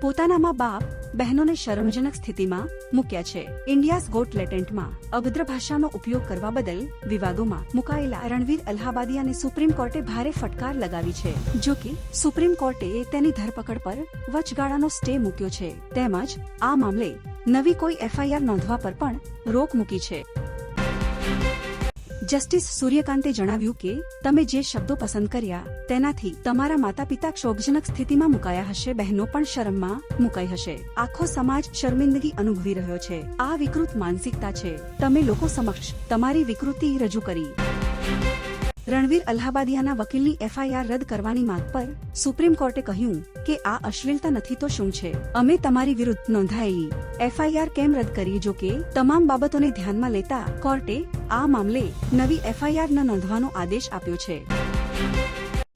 પોતાના મા બાપ બહેનોને શરમજનક સ્થિતિમાં મૂક્યા છે. ઇન્ડિયાઝ ગોટ લેટેન્ટમાં અભદ્ર ભાષાનો ઉપયોગ કરવા બદલ વિવાદોમાં મુકાયેલા રણવીર અલ્હાબાદિયાને સુપ્રીમ કોર્ટે ભારે ફટકાર લગાવી છે. જો કે, સુપ્રીમ કોર્ટે તેની ધરપકડ પર વચગાળાનો સ્ટે મૂક્યો છે. તેમજ આ મામલે નવી કોઈ એફઆઈઆર નોંધવા પર પણ રોક મૂકી છે. જસ્ટિસ સૂર્યકાંતે જણાવ્યું કે, તમે જે શબ્દો પસંદ કર્યા, તેનાથી તમારા માતા પિતા ક્ષોભજનક સ્થિતિમાં મુકાયા હશે, બહેનો પણ શરમમાં મુકાઈ હશે. આખો સમાજ શર્મિંદગી અનુભવી રહ્યો છે. આ વિકૃત માનસિકતા છે. તમે લોકો સમક્ષ તમારી વિકૃતિ રજૂ કરી. રણવીર અલ્હાબાદિયાના વકીલની એફઆઈઆર રદ કરવાની માંગ પર સુપ્રીમ કોર્ટે કહ્યું કે આ અશ્લીલતા નથી તો શું છે? અમે તમારી વિરુદ્ધ નોંધાયેલી એફઆઈઆર કેમ રદ કરી? જો કે, તમામ બાબતોને ધ્યાનમાં લેતા કોર્ટે આ મામલે નવી એફઆઈઆર ન નોંધવાનો આદેશ આપ્યો છે.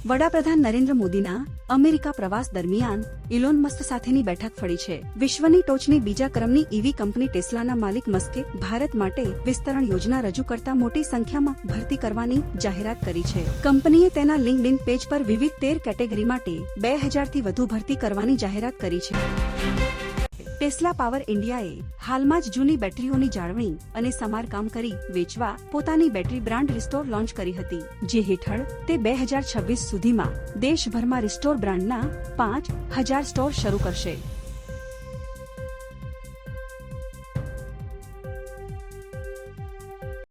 વડાપ્રધાન નરેન્દ્ર મોદીના અમેરિકા પ્રવાસ દરમિયાન ઇલોન મસ્ક સાથેની બેઠક ફળી છે. વિશ્વની ટોચની બીજા ક્રમની ઈવી કંપની ટેસ્લાના માલિક મસ્કે ભારત માટે વિસ્તરણ યોજના રજૂ કરતા મોટી સંખ્યામાં ભરતી કરવાની જાહેરાત કરી છે. કંપનીએ તેના લિંક્ડઇન પેજ પર વિવિધ તેર કેટેગરી માટે બે હજારથી વધુ ભરતી કરવાની જાહેરાત કરી છે. ટેસ્લા પાવર ઇન્ડિયાએ હાલમાં જ જૂની બેટરીઓની જાળવણી અને સમારકામ કરી વેચવા પોતાની બેટરી બ્રાન્ડ રિસ્ટોર લોન્ચ કરી હતી, જે હેઠળ તે બે હજાર છવ્વીસ સુધીમાં દેશભરમાં રિસ્ટોર બ્રાન્ડના પાંચ હજાર સ્ટોર શરૂ કરશે.